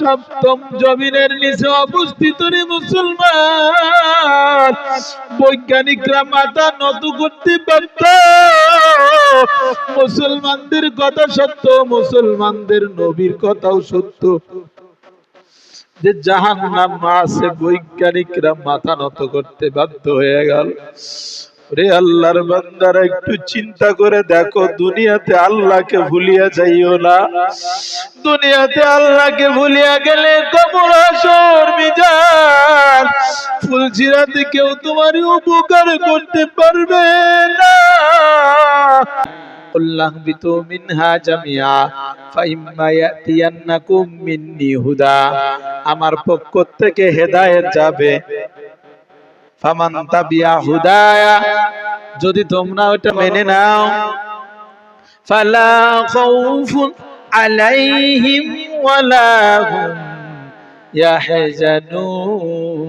সপ্তম জমিনের নিচে অবস্থিত রে মুসলমান। বৈজ্ঞানিকরা মাথা নত করতে পারত মুসলমানদের কথা সত্য, মুসলমানদের নবীর কথাও সত্য। যে জাহান নাম আছে, বৈজ্ঞানিকরা মাথা নত করতে বাধ্য হয়ে গেল। রে আল্লাহর বান্দারা, একটু চিন্তা করে দেখো, দুনিয়াতে আল্লাহকে ভুলিয়া যাইও না। দুনিয়াতে আল্লাহকে ভুলিয়া গেলে কবর, আসর, মিজান ফুলছিরাতে কেউ তোমারই উপকার করতে পারবে না। আল্লাহ বিতু মিনহা জামিয়া, ফাইম্মা ইয়াতিয়ান্নাকুম মিন্নি হুদা। আমার পক্ষ থেকে হেদায়েত যাবে। ফামান তাবিয়া হুদায়া যদি তোমরা ওটা মেনে নাও ফালা খাউফুন আলাইহিম ওয়ালা হুম ইয়াহজানুন।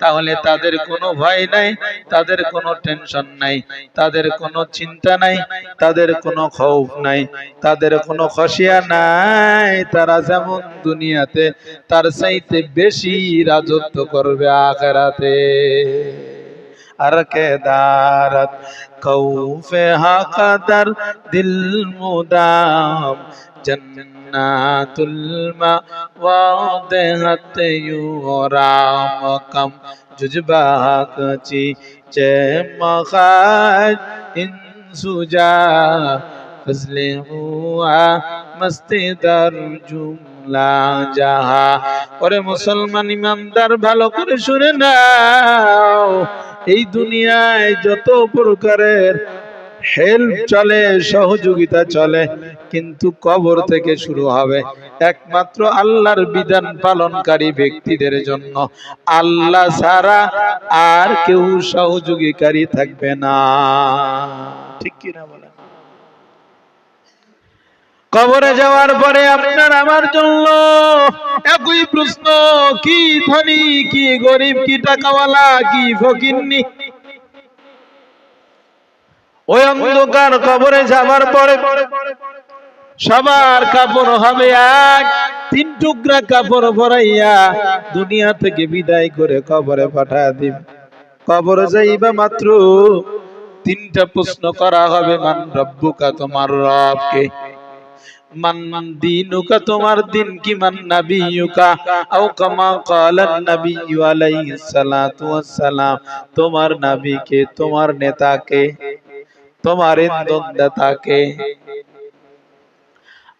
তাহলে তাদের কোনো ভয় নাই, তাদের কোনো টেনশন নাই, তাদের কোনো চিন্তা নাই, তাদের কোনো খৌফ নাই, তাদের কোনো খসিয়া নাই। তারা যেমন দুনিয়াতে, তার চাইতে বেশি রাজত্ব করবে আখেরাতে। আর কে দারত খৌফে হাকাদার দিল মুদাম, জন্নাতুল মাওয়াদহাত ইউরাম, কম জুজবাকচি চে মখাজ ইনসুজা ফজলে হুয়া মস্তি দর জুমলা জাহা। ওরে মুসলমান ইমানদার ভালো করে শুনে নাও। এই দুনিয়ায় যত প্রকারের হেল্প চলে, সহযোগিতা চলে, কিন্তু কবর থেকে শুরু হবে একমাত্র আল্লাহর বিধান পালনকারী ব্যক্তিদের জন্য। আল্লাহ ছাড়া আর কেউ সহযোগীকারী থাকবে না। ঠিক কিনা বলেন? কবরে যাওয়ার পরে আপনার আমার জন্য একই প্রশ্ন, কি ধনী, কি গরিব, কি টাকাওয়ালা, কি ফকিন্নি? ওই অন্ধকার কবরে যাবার পরে সবার কাপড় হবে এক, তিন টুকরা কাপড় ভরাইয়া দুনিয়া থেকে বিদায় করে কবরে পাঠায় দিব কবরে যাইবা মাত্র তিনটা প্রশ্ন করা হবে, মান রব্বুকা তোমার রবকে। তোমার দিন কি তোমার নবীকে, তোমার তোমার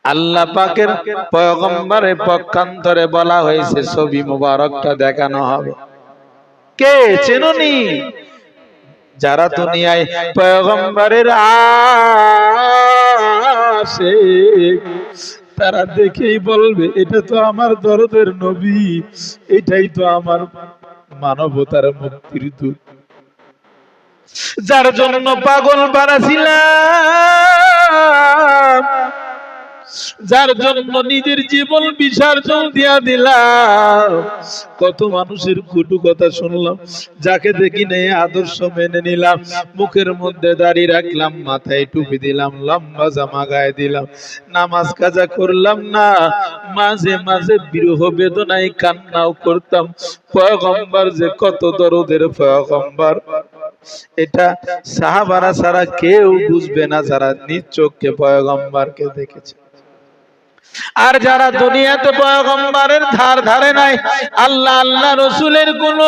আল্লাহ পাকের পয়গম্বরের পক্ষান্তরে বলা হয়েছে, ছবি মুবারকটা দেখানো হবে। কে? চেননি? যারা দুনিয়ায় পয়গম্বরের আসে তারা দেখেই বলবে এটা তো আমার দরদের নবী এটাই তো আমার মানবতার মুক্তির দূত। যার জন্য পাগল বানাছিলাম। যার জন্য নিজের জীবন বিসর্জন দিয়া দিলাম। কত মানুষের কুটু কথা শুনলাম, যাকে দেখি নেই আদর্শ মেনে নিলাম। মুখের মধ্যে দাঁড়িয়ে রাখলাম, মাথায় টুপি দিলাম, লম্বা জামা গায়ে দিলাম। নামাজ কাজা করলাম না, মাঝে মাঝে বিরহ বেদনায় কান্নাও করতাম। পয়গম্বর যে কত দরদের পয়গম্বর। এটা সাহাবারা ছাড়া কেউ বুঝবে না, যারা নিজ চোখকে পয়গম্বরকে দেখেছে। আর যারা দুনিয়াতে পয়গম্বরের ধার ধারে নাই, আল্লাহ আল্লাহ রসুলের কোন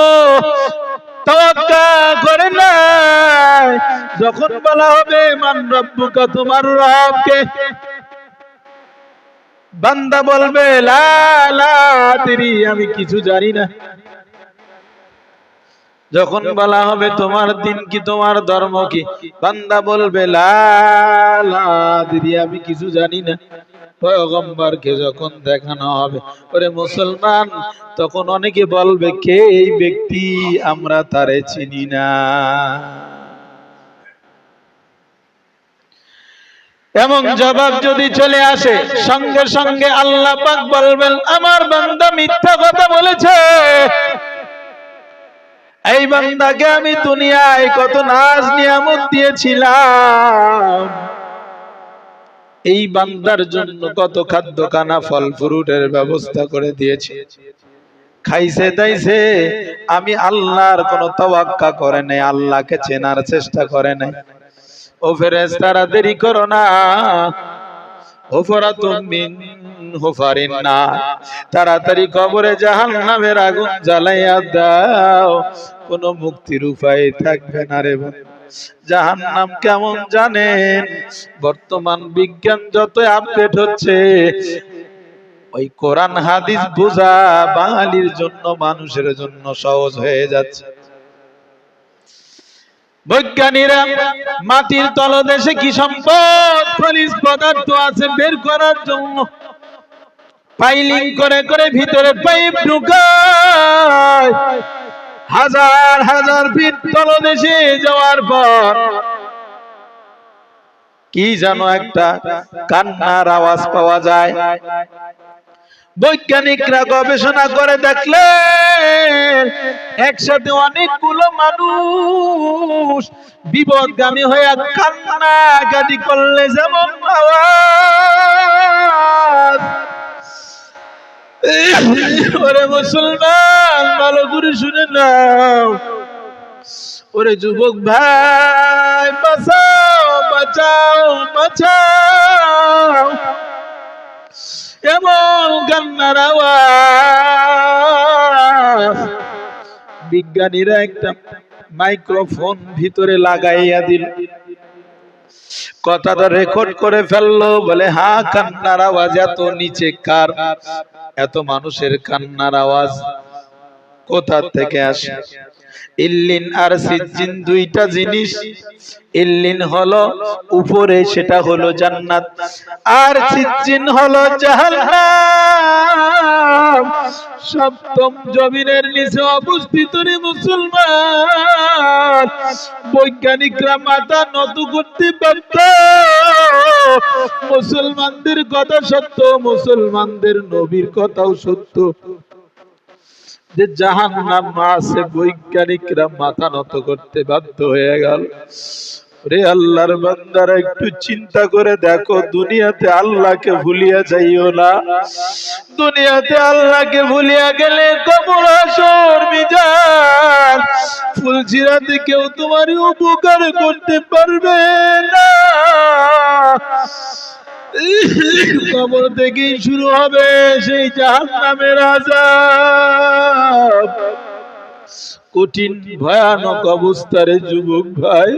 যখন বলা হবে, মান রব্বুকা, তোমার রবকে? বান্দা বলবে, লা লা আমি কিছু জানি না। যখন বলা হবে তোমার দিন কি, তোমার ধর্ম কি? বান্দা বলবে, লা আমি কিছু জানি না। পয়গম্বরকে যখন দেখানো হবে, ওরে মুসলমান, তখন অনেকে বলবে, কে এই ব্যক্তি? আমরা তারে চিনি না। এমন জবাব যদি চলে আসে, সঙ্গে সঙ্গে আল্লাহ পাক বলবেন, আমার বান্দা মিথ্যা কথা বলেছে। এই বান্দাকে আমি দুনিয়ায় কত নাজ নিয়ামত দিয়েছিলাম। এই বান্দার জন্য কত খাদ্য কানা ফল ফ্রুটের ব্যবস্থা করে দিয়েছে। খাইছে তাইছে আমি আল্লাহর কোন তওয়াক্কা করে নাই, আল্লাহকে চেনার চেষ্টা করে নাই। ও ফেরেস তারা দেরি করো না তাড়াতাড়ি কবরে জাহান্নামের আগুন জ্বালাইয়া দাও। কোনো মুক্তির উপায় থাকবে না রে জাহান্নাম কেমন জানেন? বর্তমান বিজ্ঞান যত আপডেট হচ্ছে, ওই কোরআন হাদিস বোঝা বাঙালির জন্য, মানুষের জন্য সহজ হয়ে যাচ্ছে। বৈজ্ঞানীরা মাটির তলদেশে কি সম্পদ? খনিজ পদার্থ আছে বের করার জন্য। পাইলিং করে করে ভিতরে পাইপ ঢুকায়। হাজার হাজার ফিট তলদেশে যাওয়ার পর কি জানো একটা কান্নার আওয়াজ পাওয়া যায়। বৈজ্ঞানিকরা গবেষণা করে দেখলেন, একসাথে অনেকগুলো মানুষ বিপদগামী হয়ে কান্নাকাটি করলে যেমন ওরে মুসলমান, ভালো করে শুনে নাও। ওরে যুবক ভাই, বাঁচাও বাঁচাও বাঁচাও। এমন বিজ্ঞানীরা একটা মাইক্রোফোন ভিতরে লাগাইয়া দিল। কথাটা রেকর্ড করে ফেলল, বলে, হা, কান্নার আওয়াজ, এত নিচে কার? এত মানুষের কান্নার আওয়াজ, কোথা থেকে আসে? ইল্লিন আর সিজ্জিন দুইটা জিনিস। ইল্লিন হলো উপরে, সেটা হলো জান্নাত। আর সিজ্জিন হলো জাহান্নাম। সপ্তম জমিনের নিচে অবস্থিত রে মুসলমান। বৈজ্ঞানিকরা মাথা নত করতে পারত মুসলমানদের কথা সত্য, মুসলমানদের নবীর কথাও সত্য। যে জাহান নাম আছে, বৈজ্ঞানিকরা মাথা নত করতে বাধ্য হয়ে গেল। রে আল্লাহর বান্দারা, একটু চিন্তা করে দেখো, দুনিয়াতে আল্লাহকে ভুলিয়া যাইও না। দুনিয়াতে আল্লাহকে ভুলিয়া গেলে কবর আসর মিজান ফুলচিরাতে কেউ তোমার উপকার করতে পারবে না। কবর থেকেই শুরু হবে সেই জাহান নামের আজাব কঠিন ভয়ানক অবস্থারে যুবক ভাই।